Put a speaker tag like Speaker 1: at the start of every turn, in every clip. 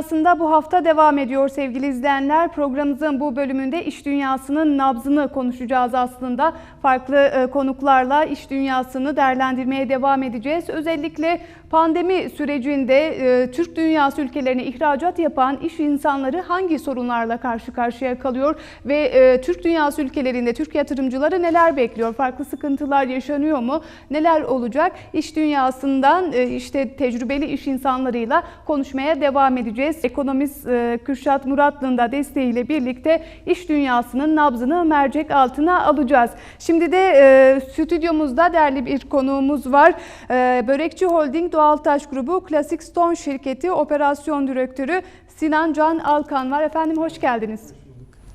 Speaker 1: Dünyası'nda bu hafta devam ediyor sevgili izleyenler. Programımızın bu bölümünde iş dünyasının nabzını konuşacağız aslında. Farklı e, konuklarla iş dünyasını değerlendirmeye devam edeceğiz. Özellikle pandemi sürecinde e, Türk dünyası ülkelerine ihracat yapan iş insanları hangi sorunlarla karşı karşıya kalıyor ve e, Türk dünyası ülkelerinde Türk yatırımcıları neler bekliyor? Farklı sıkıntılar yaşanıyor mu? Neler olacak? İş dünyasından işte tecrübeli iş insanlarıyla konuşmaya devam edeceğiz. Ekonomist e, Kürşat Muratlı'nın da desteğiyle birlikte iş dünyasının nabzını mercek altına alacağız. Şimdi de e, stüdyomuzda değerli bir konuğumuz var. E, Börekçi Holding Doğaltaş Grubu Klasik Stone Şirketi Operasyon Direktörü Sinan Can Alkan var. Efendim hoş geldiniz.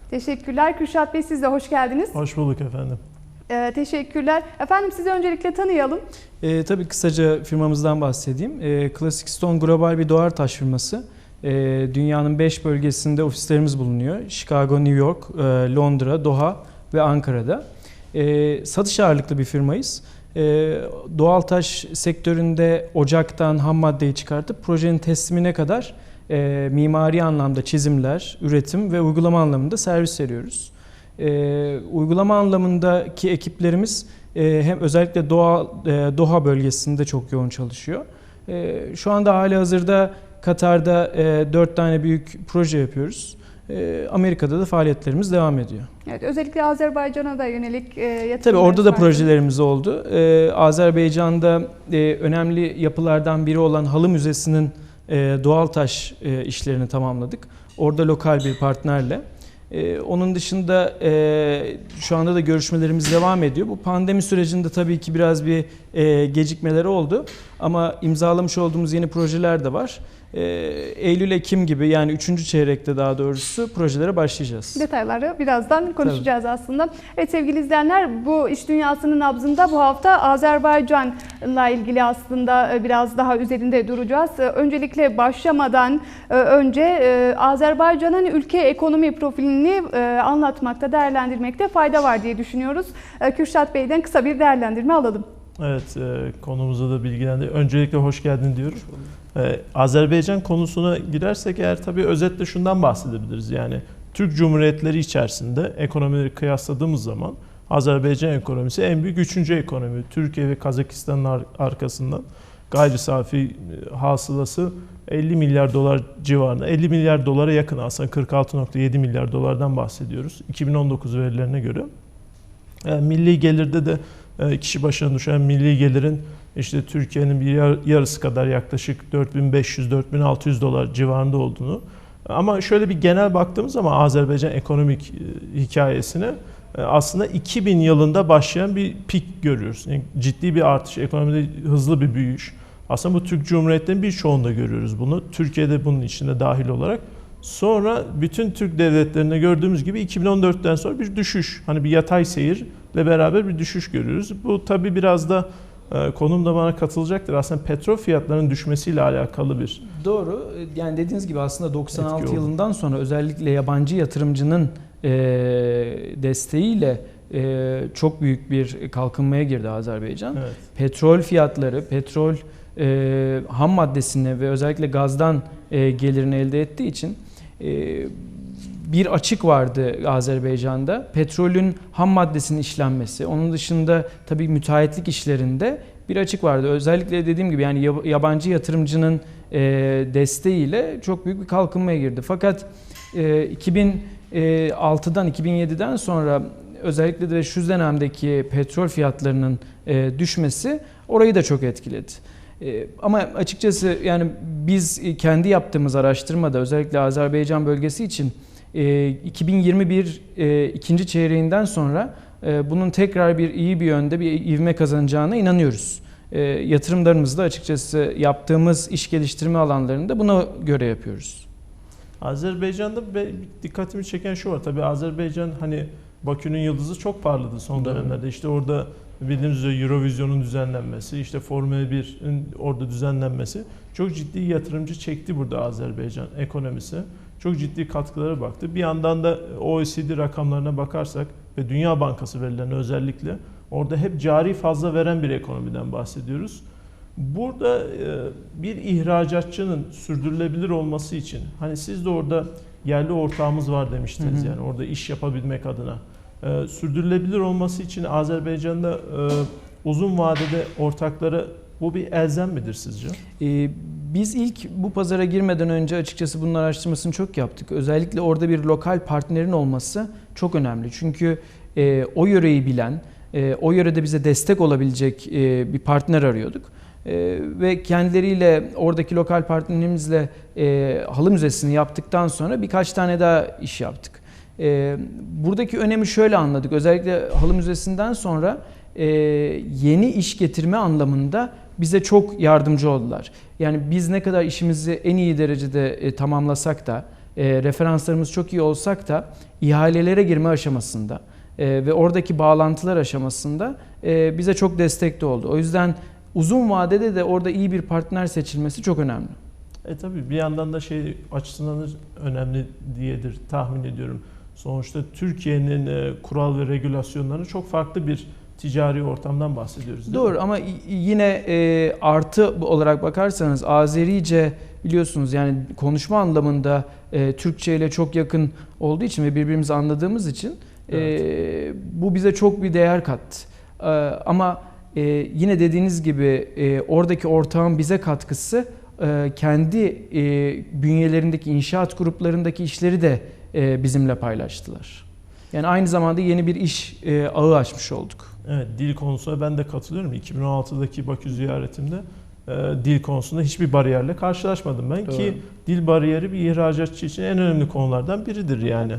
Speaker 1: Teşekkürler. Kürşat Bey siz de hoş geldiniz.
Speaker 2: Hoş bulduk efendim.
Speaker 1: E, teşekkürler. Efendim sizi öncelikle tanıyalım.
Speaker 3: E, tabii kısaca firmamızdan bahsedeyim. E, Classic Stone global bir doğar taş firması. E, dünyanın 5 bölgesinde ofislerimiz bulunuyor. Chicago, New York, e, Londra, Doha ve Ankara'da. E, satış ağırlıklı bir firmayız. E, doğal taş sektöründe ocaktan ham maddeyi çıkartıp projenin teslimine kadar e, mimari anlamda çizimler, üretim ve uygulama anlamında servis veriyoruz. Uygulama anlamındaki ekiplerimiz e, hem özellikle Doğa, Doha bölgesinde çok yoğun çalışıyor. Şu anda hali hazırda Katar'da e, 4 tane büyük proje yapıyoruz. E, Amerika'da da faaliyetlerimiz devam ediyor.
Speaker 1: Evet, özellikle Azerbaycan'a da yönelik e, yatırımlarınız
Speaker 3: Tabii orada da
Speaker 1: var.
Speaker 3: projelerimiz oldu. E, Azerbaycan'da e, önemli yapılardan biri olan Halı Müzesi'nin e, doğal taş e, işlerini tamamladık. Orada lokal bir partnerle. Ee, onun dışında e, şu anda da görüşmelerimiz devam ediyor. Bu pandemi sürecinde tabii ki biraz bir e, gecikmeleri oldu ama imzalamış olduğumuz yeni projeler de var. E, Eylül-Ekim gibi yani 3. çeyrekte daha doğrusu projelere başlayacağız.
Speaker 1: Detayları birazdan konuşacağız aslında. Evet sevgili izleyenler bu iş dünyasının nabzında bu hafta Azerbaycan'la ilgili aslında e, biraz daha üzerinde duracağız. E, Öncelikle başlamadan e, önce Azerbaycan'ın ülke ekonomi profilini anlatmakta, değerlendirmekte fayda var diye düşünüyoruz. Kürşat Bey'den kısa bir değerlendirme alalım.
Speaker 2: Evet, konumuza da bilgilendi. Öncelikle hoş geldin diyoruz. E, Azerbaycan konusuna girersek eğer tabii özetle şundan bahsedebiliriz. Yani Türk Cumhuriyetleri içerisinde ekonomileri kıyasladığımız zaman Azerbaycan ekonomisi en büyük üçüncü ekonomi. Türkiye ve Kazakistan'ın ar- arkasından gayri safi e, hasılası 50 milyar dolar civarında. 50 milyar dolara yakın aslında 46.7 milyar dolardan bahsediyoruz. 2019 verilerine göre. E, milli gelirde de e, kişi başına düşen milli gelirin işte Türkiye'nin bir yar- yarısı kadar yaklaşık 4500-4600 dolar civarında olduğunu ama şöyle bir genel baktığımız zaman Azerbaycan ekonomik e, hikayesine e, aslında 2000 yılında başlayan bir pik görüyoruz. Yani ciddi bir artış, ekonomide hızlı bir büyüyüş. Aslında bu Türk Cumhuriyetlerinin birçoğunda görüyoruz bunu. Türkiye'de bunun içinde dahil olarak. Sonra bütün Türk devletlerinde gördüğümüz gibi 2014'ten sonra bir düşüş, hani bir yatay seyirle beraber bir düşüş görüyoruz. Bu tabii biraz da konum da bana katılacaktır. Aslında petrol fiyatlarının düşmesiyle alakalı bir
Speaker 3: Doğru. Yani dediğiniz gibi aslında 96
Speaker 2: Etki oldu.
Speaker 3: yılından sonra özellikle yabancı yatırımcının e, desteğiyle e, çok büyük bir kalkınmaya girdi Azerbaycan.
Speaker 2: evet.
Speaker 3: Petrol fiyatları, petrol e, ham maddesine ve özellikle gazdan gelirini elde ettiği için bir açık vardı Azerbaycan'da. Petrolün ham maddesinin işlenmesi, onun dışında tabii müteahhitlik işlerinde bir açık vardı. Özellikle dediğim gibi yani yab- yabancı yatırımcının e, desteğiyle çok büyük bir kalkınmaya girdi. Fakat e, 2006'dan 2007'den sonra özellikle de şu dönemdeki petrol fiyatlarının e, düşmesi orayı da çok etkiledi. E, ama açıkçası yani biz kendi yaptığımız araştırmada özellikle Azerbaycan bölgesi için e, 2021 e, ikinci çeyreğinden sonra e, bunun tekrar bir iyi bir yönde bir ivme kazanacağına inanıyoruz. E, yatırımlarımızı da açıkçası yaptığımız iş geliştirme alanlarında buna göre yapıyoruz.
Speaker 2: Azerbaycan'da dikkatimi çeken şu var. Tabii Azerbaycan hani Bakü'nün yıldızı çok parladı son dönemlerde. İşte orada bildiğiniz üzere Eurovision'un düzenlenmesi, işte Formula 1'in orada düzenlenmesi çok ciddi yatırımcı çekti burada Azerbaycan ekonomisi. Çok ciddi katkılara baktı. Bir yandan da OECD rakamlarına bakarsak ve Dünya Bankası verilerine özellikle orada hep cari fazla veren bir ekonomiden bahsediyoruz. Burada e, bir ihracatçının sürdürülebilir olması için hani siz de orada yerli ortağımız var demiştiniz
Speaker 3: Hı hı.
Speaker 2: yani orada iş yapabilmek adına. E, sürdürülebilir olması için Azerbaycan'da e, uzun vadede ortaklara bu bir elzem midir sizce?
Speaker 3: Ee, biz ilk bu pazara girmeden önce açıkçası bunun araştırmasını çok yaptık. Özellikle orada bir lokal partnerin olması çok önemli. Çünkü e, o yöreyi bilen, e, o yörede bize destek olabilecek e, bir partner arıyorduk. E, ve kendileriyle oradaki lokal partnerimizle e, halı müzesini yaptıktan sonra birkaç tane daha iş yaptık. E, buradaki önemi şöyle anladık. Özellikle halı müzesinden sonra e, yeni iş getirme anlamında bize çok yardımcı oldular. Yani biz ne kadar işimizi en iyi derecede e, tamamlasak da, e, referanslarımız çok iyi olsak da ihalelere girme aşamasında e, ve oradaki bağlantılar aşamasında e, bize çok destekli oldu. O yüzden uzun vadede de orada iyi bir partner seçilmesi çok önemli.
Speaker 2: E tabii bir yandan da şey açısından da önemli diyedir tahmin ediyorum. Sonuçta Türkiye'nin e, kural ve regülasyonlarını çok farklı bir ticari ortamdan bahsediyoruz. değil mi?
Speaker 3: Doğru ama yine e, artı olarak bakarsanız Azerice biliyorsunuz yani konuşma anlamında e, Türkçe ile çok yakın olduğu için ve birbirimizi anladığımız için e, bu bize çok bir değer kattı. E, ama e, yine dediğiniz gibi e, oradaki ortağın bize katkısı e, kendi e, bünyelerindeki inşaat gruplarındaki işleri de e, bizimle paylaştılar. Yani aynı zamanda yeni bir iş e, ağı açmış olduk.
Speaker 2: Evet dil konusuna ben de katılıyorum. 2016'daki Bakü ziyaretimde e, dil konusunda hiçbir bariyerle karşılaşmadım ben
Speaker 3: Doğru.
Speaker 2: ki dil bariyeri bir ihracatçı için en önemli konulardan biridir yani.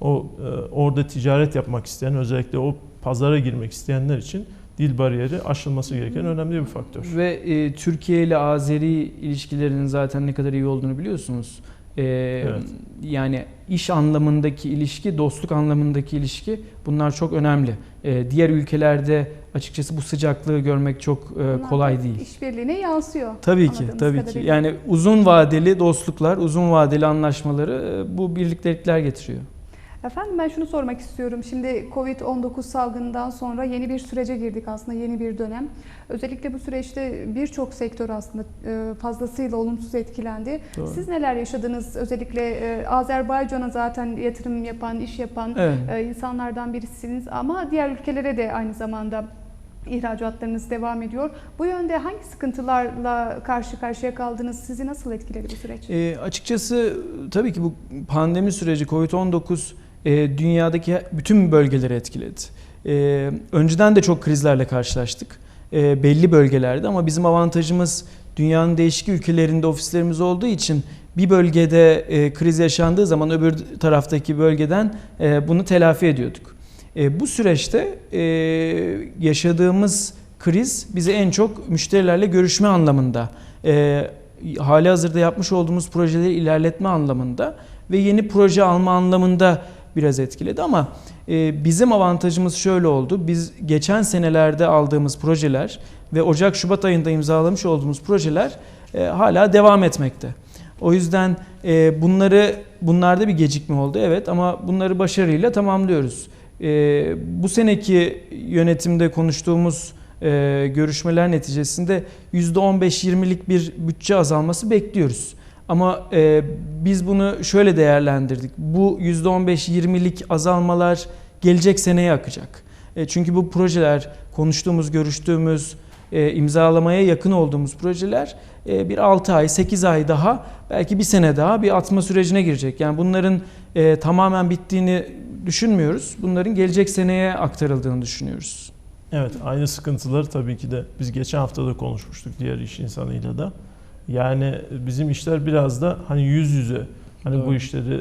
Speaker 2: O e, orada ticaret yapmak isteyen özellikle o pazara girmek isteyenler için dil bariyeri aşılması gereken önemli bir faktör.
Speaker 3: Ve e, Türkiye ile Azeri ilişkilerinin zaten ne kadar iyi olduğunu biliyorsunuz. E, Yani iş anlamındaki ilişki, dostluk anlamındaki ilişki bunlar çok önemli. E, diğer ülkelerde açıkçası bu sıcaklığı görmek çok e, kolay değil.
Speaker 1: İşbirliğine yansıyor.
Speaker 3: Tabii ki, tabii ki.
Speaker 1: kadarıyla.
Speaker 3: Yani uzun vadeli dostluklar, uzun vadeli anlaşmaları e, bu birliktelikler getiriyor.
Speaker 1: Efendim ben şunu sormak istiyorum. Şimdi Covid-19 salgından sonra yeni bir sürece girdik aslında yeni bir dönem. Özellikle bu süreçte birçok sektör aslında e, fazlasıyla olumsuz etkilendi.
Speaker 3: Doğru.
Speaker 1: Siz neler yaşadınız? Özellikle e, Azerbaycan'a zaten yatırım yapan, iş yapan
Speaker 3: Evet.
Speaker 1: e, insanlardan birisiniz ama diğer ülkelere de aynı zamanda ihracatlarınız devam ediyor. Bu yönde hangi sıkıntılarla karşı karşıya kaldınız? Sizi nasıl etkiledi bu süreç?
Speaker 3: E, açıkçası tabii ki bu pandemi süreci COVID-19 e, dünyadaki bütün bölgeleri etkiledi. E, önceden de çok krizlerle karşılaştık e, belli bölgelerde ama bizim avantajımız dünyanın değişik ülkelerinde ofislerimiz olduğu için bir bölgede e, kriz yaşandığı zaman öbür taraftaki bölgeden e, bunu telafi ediyorduk. E, bu süreçte e, yaşadığımız kriz bizi en çok müşterilerle görüşme anlamında e, hali hazırda yapmış olduğumuz projeleri ilerletme anlamında ve yeni proje alma anlamında biraz etkiledi ama e, bizim avantajımız şöyle oldu. Biz geçen senelerde aldığımız projeler ve Ocak-Şubat ayında imzalamış olduğumuz projeler e, hala devam etmekte. O yüzden e, bunları bunlarda bir gecikme oldu evet ama bunları başarıyla tamamlıyoruz. E, bu seneki yönetimde konuştuğumuz e, görüşmeler neticesinde %15-20'lik bir bütçe azalması bekliyoruz. Ama e, biz bunu şöyle değerlendirdik. Bu %15-20'lik azalmalar gelecek seneye akacak. E, çünkü bu projeler konuştuğumuz, görüştüğümüz, e, imzalamaya yakın olduğumuz projeler e, bir 6 ay, 8 ay daha belki bir sene daha bir atma sürecine girecek. Yani bunların e, tamamen bittiğini düşünmüyoruz. Bunların gelecek seneye aktarıldığını düşünüyoruz.
Speaker 2: Evet aynı sıkıntıları tabii ki de biz geçen hafta da konuşmuştuk diğer iş insanıyla da. Yani bizim işler biraz da hani yüz yüze hani
Speaker 3: Doğru.
Speaker 2: bu işleri e,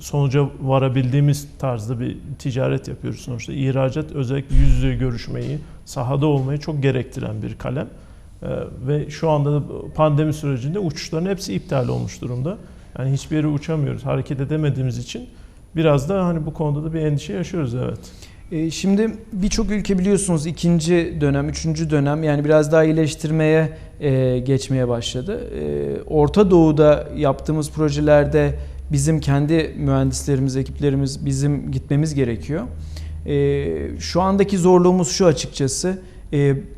Speaker 2: sonuca varabildiğimiz tarzda bir ticaret yapıyoruz sonuçta. İhracat özellikle yüz yüze görüşmeyi, sahada olmayı çok gerektiren bir kalem. E, Ve şu anda da pandemi sürecinde uçuşların hepsi iptal olmuş durumda. Yani hiçbir yere uçamıyoruz. Hareket edemediğimiz için biraz da hani bu konuda da bir endişe yaşıyoruz evet.
Speaker 3: E, Şimdi birçok ülke biliyorsunuz ikinci dönem, üçüncü dönem yani biraz daha iyileştirmeye e, geçmeye başladı. E, Orta Doğu'da yaptığımız projelerde bizim kendi mühendislerimiz, ekiplerimiz bizim gitmemiz gerekiyor. E, Şu andaki zorluğumuz şu açıkçası.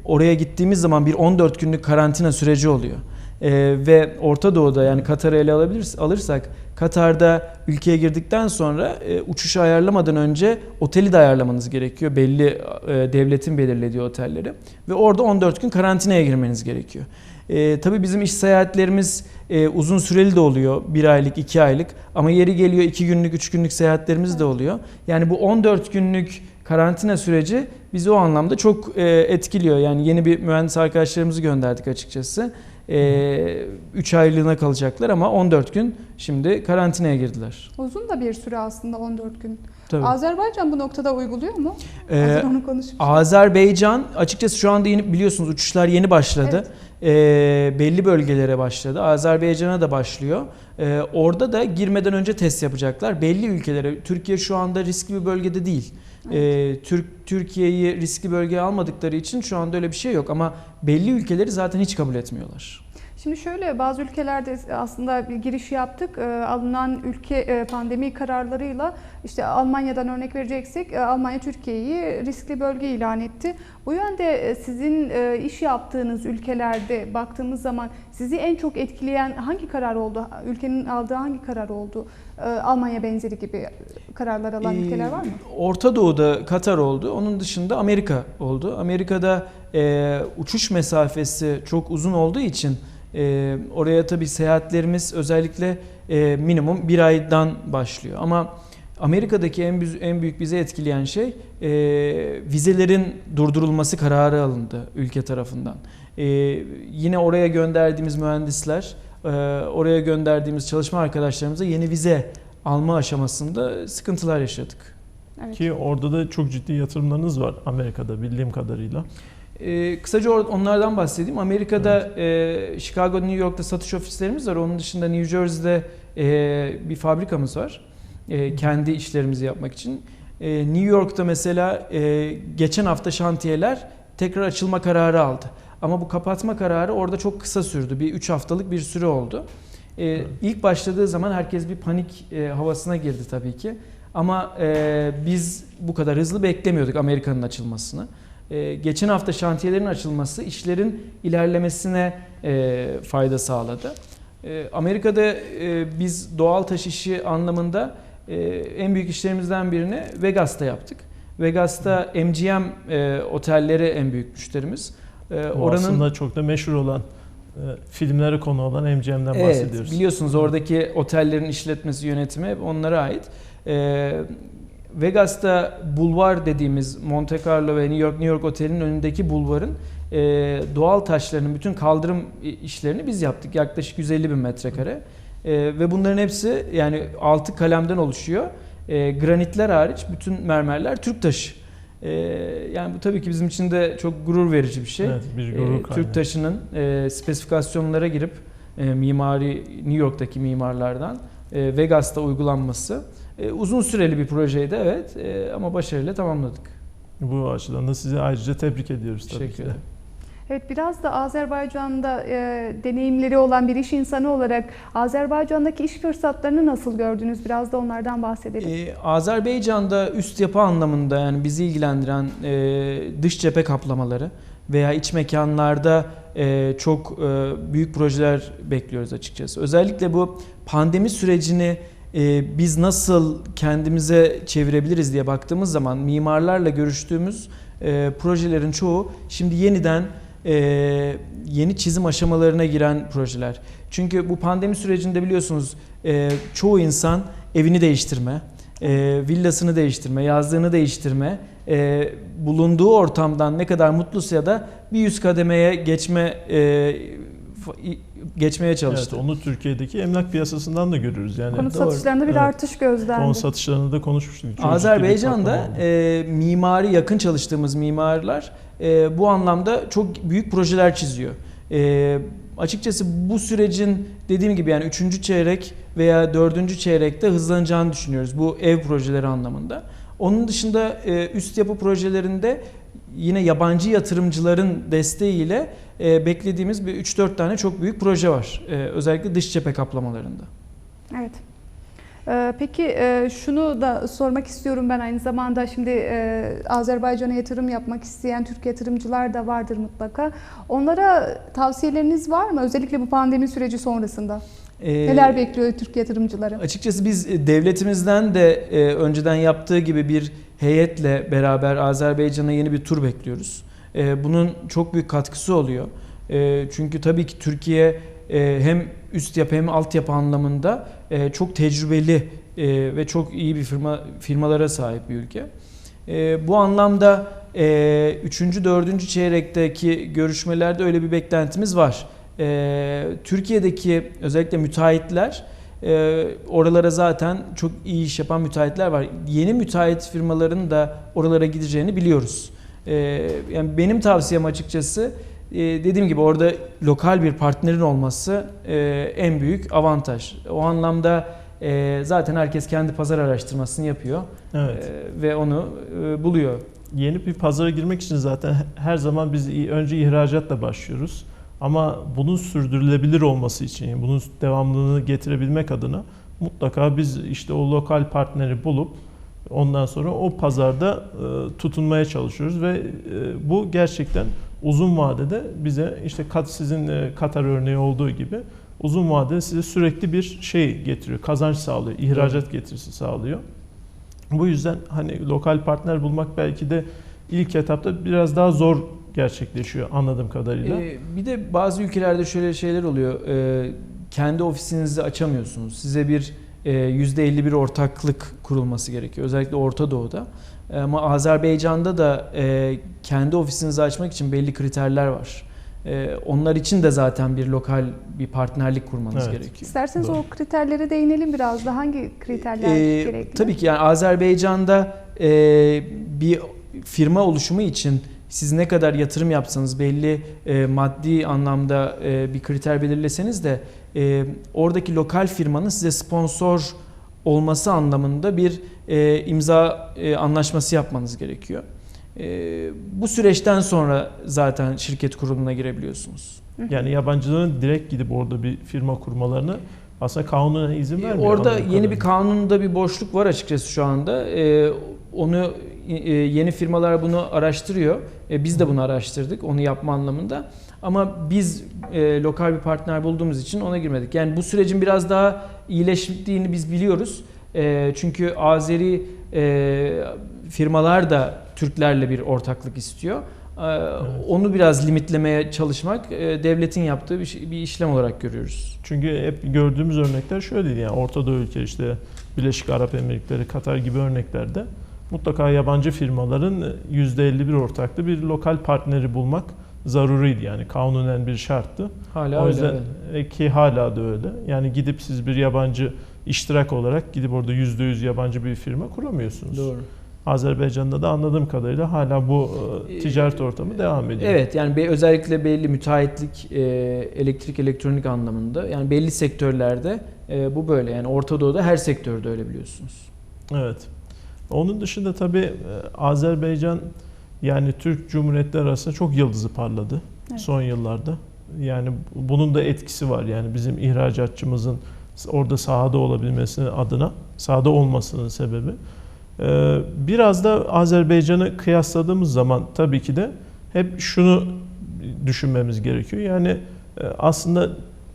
Speaker 3: oraya gittiğimiz zaman bir 14 günlük karantina süreci oluyor. E, ve Orta Doğu'da yani Katar'ı ele alabiliriz, alırsak Katar'da ülkeye girdikten sonra e, uçuşu ayarlamadan önce oteli de ayarlamanız gerekiyor. Belli e, devletin belirlediği otelleri. Ve orada 14 gün karantinaya girmeniz gerekiyor. E, tabii bizim iş seyahatlerimiz e, uzun süreli de oluyor. Bir aylık, iki aylık. Ama yeri geliyor iki günlük, üç günlük seyahatlerimiz de oluyor. Yani bu 14 günlük karantina süreci bizi o anlamda çok e, etkiliyor. Yani yeni bir mühendis arkadaşlarımızı gönderdik açıkçası. 3 aylığına kalacaklar ama 14 gün şimdi karantinaya girdiler.
Speaker 1: Uzun da bir süre aslında 14 gün.
Speaker 3: Tabii.
Speaker 1: Azerbaycan bu noktada uyguluyor mu?
Speaker 3: Ee,
Speaker 1: onu.
Speaker 3: Azerbaycan açıkçası şu anda yeni biliyorsunuz uçuşlar yeni başladı. Ee, belli bölgelere başladı. Azerbaycan'a da başlıyor. Ee, orada da girmeden önce test yapacaklar. Belli ülkelere. Türkiye şu anda riskli bir bölgede değil. Ee, Türk Türkiye'yi riskli bölgeye almadıkları için şu anda öyle bir şey yok ama belli ülkeleri zaten hiç kabul etmiyorlar.
Speaker 1: Şimdi şöyle bazı ülkelerde aslında bir giriş yaptık. Ee, alınan ülke e, pandemi kararlarıyla işte Almanya'dan örnek vereceksek e, Almanya Türkiye'yi riskli bölge ilan etti. Bu yönde e, sizin e, iş yaptığınız ülkelerde baktığımız zaman sizi en çok etkileyen hangi karar oldu? Ülkenin aldığı hangi karar oldu? Almanya benzeri gibi kararlar alan
Speaker 3: Ee,
Speaker 1: ülkeler var mı?
Speaker 3: Orta Doğu'da Katar oldu. Onun dışında Amerika oldu. Amerika'da e, uçuş mesafesi çok uzun olduğu için e, oraya tabii seyahatlerimiz özellikle e, minimum bir aydan başlıyor. Ama Amerika'daki en, en büyük bizi etkileyen şey e, vizelerin durdurulması kararı alındı ülke tarafından. E, yine oraya gönderdiğimiz mühendisler, e, oraya gönderdiğimiz çalışma arkadaşlarımıza yeni vize alma aşamasında sıkıntılar yaşadık.
Speaker 1: Evet.
Speaker 2: Ki orada da çok ciddi yatırımlarınız var Amerika'da bildiğim kadarıyla.
Speaker 3: Ee, kısaca onlardan bahsedeyim. Amerika'da e, Chicago, New York'ta satış ofislerimiz var. Onun dışında New Jersey'de e, bir fabrikamız var. E, kendi işlerimizi yapmak için. E, New York'ta mesela e, geçen hafta şantiyeler tekrar açılma kararı aldı. Ama bu kapatma kararı orada çok kısa sürdü. Bir 3 haftalık bir süre oldu. E,
Speaker 2: Evet.
Speaker 3: ilk başladığı zaman herkes bir panik e, havasına girdi tabii ki. Ama e, biz bu kadar hızlı beklemiyorduk Amerika'nın açılmasını. E, geçen hafta şantiyelerin açılması işlerin ilerlemesine e, fayda sağladı. E, Amerika'da e, biz doğal taşışı anlamında e, en büyük işlerimizden birini Vegas'ta yaptık. Vegas'ta MGM e, otelleri en büyük müşterimiz. E,
Speaker 2: O aslında çok da meşhur olan e, filmlere konu olan MGM'den
Speaker 3: Evet,
Speaker 2: bahsediyoruz.
Speaker 3: biliyorsunuz oradaki otellerin işletmesi, yönetimi onlara ait. Ee, Vegas'ta bulvar dediğimiz Monte Carlo ve New York New York otelinin önündeki bulvarın e, doğal taşlarının bütün kaldırım işlerini biz yaptık. Yaklaşık 150 bin metrekare. E, ve bunların hepsi yani altı kalemden oluşuyor. E, granitler hariç bütün mermerler Türk taşı. E, yani bu tabii ki bizim için de çok gurur verici bir şey.
Speaker 2: Evet, bir gurur kaynağı.
Speaker 3: Türk taşının e, spesifikasyonlara girip e, mimari New York'taki mimarlardan e, Vegas'ta uygulanması e, uzun süreli bir projeydi evet e, ama başarıyla tamamladık.
Speaker 2: Bu açıdan da sizi ayrıca tebrik ediyoruz tabii
Speaker 3: Teşekkür
Speaker 2: ki.
Speaker 3: ederim.
Speaker 1: Evet biraz da Azerbaycan'da e, deneyimleri olan bir iş insanı olarak Azerbaycan'daki iş fırsatlarını nasıl gördünüz? Biraz da onlardan bahsedelim.
Speaker 3: Ee, Azerbaycan'da üst yapı anlamında yani bizi ilgilendiren e, dış cephe kaplamaları veya iç mekanlarda e, çok e, büyük projeler bekliyoruz açıkçası. Özellikle bu pandemi sürecini e, biz nasıl kendimize çevirebiliriz diye baktığımız zaman mimarlarla görüştüğümüz e, projelerin çoğu şimdi yeniden e, yeni çizim aşamalarına giren projeler. Çünkü bu pandemi sürecinde biliyorsunuz e, çoğu insan evini değiştirme, villasını değiştirme, yazlığını değiştirme, bulunduğu ortamdan ne kadar mutluysa da bir üst kademeye geçme geçmeye
Speaker 2: Evet,
Speaker 3: çalıştı.
Speaker 2: onu Türkiye'deki emlak piyasasında da görürüz. Yani
Speaker 1: Konut
Speaker 3: doğru.
Speaker 1: satışlarında bir
Speaker 2: Evet.
Speaker 1: artış gözlendi.
Speaker 2: fon satışlarını da konuşmuştuk. Çok
Speaker 3: Azerbaycan'da e, mimari yakın çalıştığımız mimarlar e, bu anlamda çok büyük projeler çiziyor. E, açıkçası bu sürecin dediğim gibi yani 3. çeyrek veya 4. çeyrekte hızlanacağını düşünüyoruz bu ev projeleri anlamında. Onun dışında e, üst yapı projelerinde yine yabancı yatırımcıların desteğiyle e, beklediğimiz bir 3-4 tane çok büyük proje var. E, özellikle dış cephe kaplamalarında.
Speaker 1: Evet. Ee, Peki e, şunu da sormak istiyorum ben aynı zamanda şimdi e, Azerbaycan'a yatırım yapmak isteyen Türk yatırımcılar da vardır mutlaka. Onlara tavsiyeleriniz var mı? Özellikle bu pandemi süreci sonrasında.
Speaker 3: Ee,
Speaker 1: Neler bekliyor Türk yatırımcıları?
Speaker 3: Açıkçası biz e, devletimizden de e, önceden yaptığı gibi bir heyetle beraber Azerbaycan'a yeni bir tur bekliyoruz. E, Bunun çok büyük katkısı oluyor. E, Çünkü tabii ki Türkiye e, hem üst yapı hem altyapı anlamında e, çok tecrübeli e, ve çok iyi bir firma firmalara sahip bir ülke. E, Bu anlamda 3. 4. çeyrekteki görüşmelerde öyle bir beklentimiz var. E, Türkiye'deki özellikle müteahhitler e, oralara zaten çok iyi iş yapan müteahhitler var. Yeni müteahhit firmaların da oralara gideceğini biliyoruz. E, yani benim tavsiyem açıkçası e, dediğim gibi orada lokal bir partnerin olması e, en büyük avantaj. O anlamda e, zaten herkes kendi pazar araştırmasını yapıyor
Speaker 2: Evet.
Speaker 3: e, ve onu e, buluyor.
Speaker 2: Yeni bir pazara girmek için zaten her zaman biz önce ihracatla başlıyoruz. Ama bunun sürdürülebilir olması için, yani bunun devamlılığını getirebilmek adına mutlaka biz işte o lokal partneri bulup ondan sonra o pazarda e, tutunmaya çalışıyoruz ve e, bu gerçekten uzun vadede bize işte kat sizin e, Katar örneği olduğu gibi uzun vadede size sürekli bir şey getiriyor, kazanç sağlıyor, ihracat getirisi sağlıyor. Bu yüzden hani lokal partner bulmak belki de ilk etapta biraz daha zor gerçekleşiyor anladığım kadarıyla.
Speaker 3: Ee, bir de bazı ülkelerde şöyle şeyler oluyor. Ee, kendi ofisinizi açamıyorsunuz. Size bir e, %51 ortaklık kurulması gerekiyor. Özellikle Orta Doğu'da. Ama Azerbaycan'da da e, kendi ofisinizi açmak için belli kriterler var. Ee, onlar için de zaten bir lokal bir partnerlik kurmanız
Speaker 2: Evet.
Speaker 3: gerekiyor.
Speaker 1: İsterseniz
Speaker 2: Doğru.
Speaker 1: o kriterlere değinelim biraz da. Hangi kriterler
Speaker 3: Ee,
Speaker 1: gerekli?
Speaker 3: Tabii ki yani Azerbaycan'da e, bir firma oluşumu için siz ne kadar yatırım yapsanız belli e, maddi anlamda e, bir kriter belirleseniz de e, oradaki lokal firmanın size sponsor olması anlamında bir e, imza e, anlaşması yapmanız gerekiyor. E, bu süreçten sonra zaten şirket kuruluna girebiliyorsunuz.
Speaker 2: Yani yabancıların direkt gidip orada bir firma kurmalarını aslında kanunen izin
Speaker 3: E,
Speaker 2: vermiyor.
Speaker 3: Orada yeni bir kanunda bir boşluk var açıkçası şu anda. E, onu yeni firmalar bunu araştırıyor. E, biz de bunu araştırdık onu yapma anlamında. Ama biz e, lokal bir partner bulduğumuz için ona girmedik. Yani bu sürecin biraz daha iyileştiğini biz biliyoruz. E, çünkü Azeri e, firmalar da Türklerle bir ortaklık istiyor. E, Onu biraz limitlemeye çalışmak e, devletin yaptığı bir, şey- bir işlem olarak görüyoruz.
Speaker 2: Çünkü hep gördüğümüz örnekler şöyleydi yani Orta Doğu ülke işte Birleşik Arap Emirlikleri, Katar gibi örneklerde mutlaka yabancı firmaların %51 ortaklı bir lokal partneri bulmak zaruriydi yani kanunen bir şarttı.
Speaker 3: Hala
Speaker 2: o
Speaker 3: öyle.
Speaker 2: yüzden
Speaker 3: evet.
Speaker 2: e, ki hala da öyle. Yani gidip siz bir yabancı iştirak olarak gidip orada %100 yabancı bir firma kuramıyorsunuz.
Speaker 3: Doğru.
Speaker 2: Azerbaycan'da da anladığım kadarıyla hala bu e, ticaret ortamı devam ediyor.
Speaker 3: Evet yani be- özellikle belli müteahhitlik, e, elektrik, elektronik anlamında yani belli sektörlerde e, bu böyle. Yani Orta Doğu'da her sektörde öyle biliyorsunuz.
Speaker 2: Evet. Onun dışında tabii e, Azerbaycan yani Türk Cumhuriyetleri arasında çok yıldızı parladı
Speaker 1: Evet.
Speaker 2: son yıllarda. Yani bunun da etkisi var. Yani bizim ihracatçımızın orada sahada olabilmesinin adına, sahada olmasının sebebi. Ee, Biraz da Azerbaycan'ı kıyasladığımız zaman tabii ki de hep şunu düşünmemiz gerekiyor. Yani e, aslında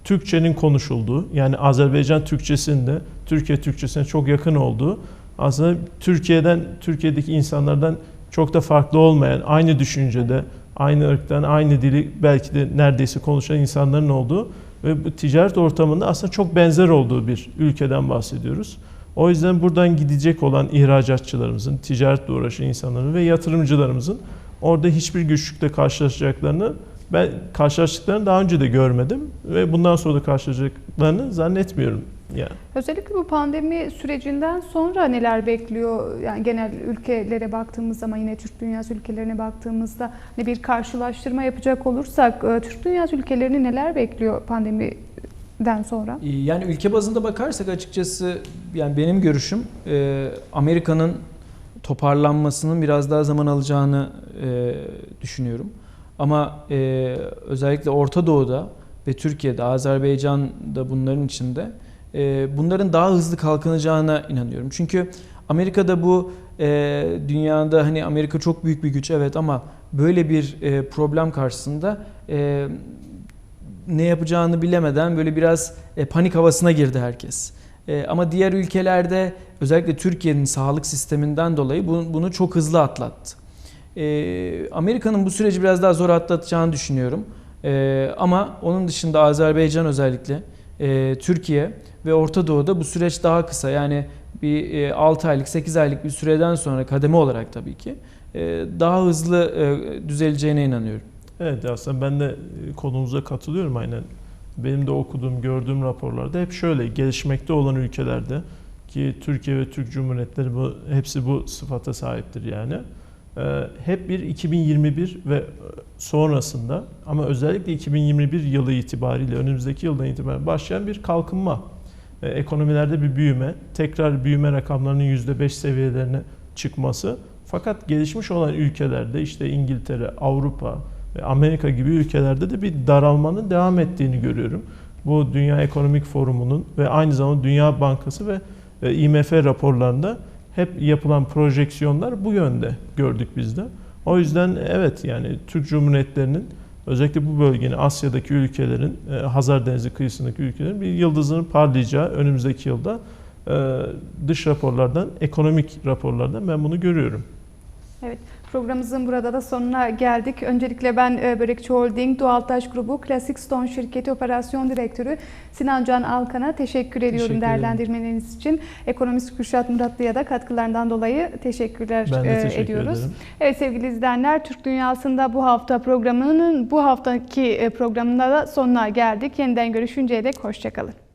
Speaker 2: Türkçenin konuşulduğu, yani Azerbaycan Türkçesinde Türkiye Türkçesine çok yakın olduğu, aslında Türkiye'den, Türkiye'deki insanlardan çok da farklı olmayan, aynı düşüncede, aynı ırktan, aynı dili belki de neredeyse konuşan insanların olduğu ve bu ticaret ortamında aslında çok benzer olduğu bir ülkeden bahsediyoruz. O yüzden buradan gidecek olan ihracatçılarımızın, ticaretle uğraşan insanların ve yatırımcılarımızın orada hiçbir güçlükle karşılaşacaklarını ben karşılaştıklarını daha önce de görmedim ve bundan sonra da karşılaşacaklarını zannetmiyorum. Yani
Speaker 1: Özellikle bu pandemi sürecinden sonra neler bekliyor? Yani genel ülkelere baktığımız zaman yine Türk dünyası ülkelerine baktığımızda hani bir karşılaştırma yapacak olursak e, Türk dünyası ülkelerini neler bekliyor pandemiden sonra?
Speaker 3: E, Yani ülke bazında bakarsak açıkçası yani benim görüşüm e, Amerika'nın toparlanmasının biraz daha zaman alacağını düşünüyorum. Ama özellikle Orta Doğu'da ve Türkiye'de, Azerbaycan'da bunların içinde bunların daha hızlı kalkınacağına inanıyorum. Çünkü Amerika'da bu e, dünyada hani Amerika çok büyük bir güç evet ama böyle bir e, problem karşısında e, ne yapacağını bilemeden böyle biraz panik havasına girdi herkes. Ama diğer ülkelerde özellikle Türkiye'nin sağlık sisteminden dolayı bunu, çok hızlı atlattı. Amerika'nın bu süreci biraz daha zor atlatacağını düşünüyorum. Ama onun dışında Azerbaycan özellikle Türkiye ve Orta Doğu'da bu süreç daha kısa. Yani bir e, 6 aylık 8 aylık bir süreden sonra kademe olarak tabii ki e, daha hızlı e, düzeleceğine inanıyorum.
Speaker 2: Evet aslında ben de e, konumuza katılıyorum aynen. Benim de okuduğum, gördüğüm raporlarda hep şöyle gelişmekte olan ülkelerde ki Türkiye ve Türk Cumhuriyetleri bu hepsi bu sıfata sahiptir yani. Hep bir 2021 ve sonrasında ama özellikle 2021 yılı itibariyle önümüzdeki yıldan itibaren başlayan bir kalkınma. Ee, ekonomilerde bir büyüme, tekrar büyüme rakamlarının %5 seviyelerine çıkması. Fakat gelişmiş olan ülkelerde işte İngiltere, Avrupa, ve Amerika gibi ülkelerde de bir daralmanın devam ettiğini görüyorum. Bu Dünya Ekonomik Forumu'nun ve aynı zamanda Dünya Bankası ve e, IMF raporlarında hep yapılan projeksiyonlar bu yönde gördük biz de. O yüzden evet yani Türk Cumhuriyetlerinin özellikle bu bölgenin Asya'daki ülkelerin, e, Hazar Denizi kıyısındaki ülkelerin bir yıldızının parlayacağı önümüzdeki yılda e, dış raporlardan, ekonomik raporlardan ben bunu görüyorum.
Speaker 1: Evet, programımızın burada da sonuna geldik. Öncelikle ben e, Börekçi Holding, Doğaltaş Grubu, Klasik Stone Şirketi Operasyon Direktörü Sinan Can Alkan'a teşekkür ediyorum
Speaker 3: Teşekkür ederim.
Speaker 1: değerlendirmeleriniz için. Ekonomist Kürşat Muratlı'ya da katkılarından dolayı teşekkürler
Speaker 2: Ben de
Speaker 1: e,
Speaker 2: teşekkür
Speaker 1: ediyoruz.
Speaker 2: ederim.
Speaker 1: Evet sevgili izleyenler, Türk Dünyası'nda bu hafta programının bu haftaki e, programında da sonuna geldik. Yeniden görüşünceye dek hoşçakalın.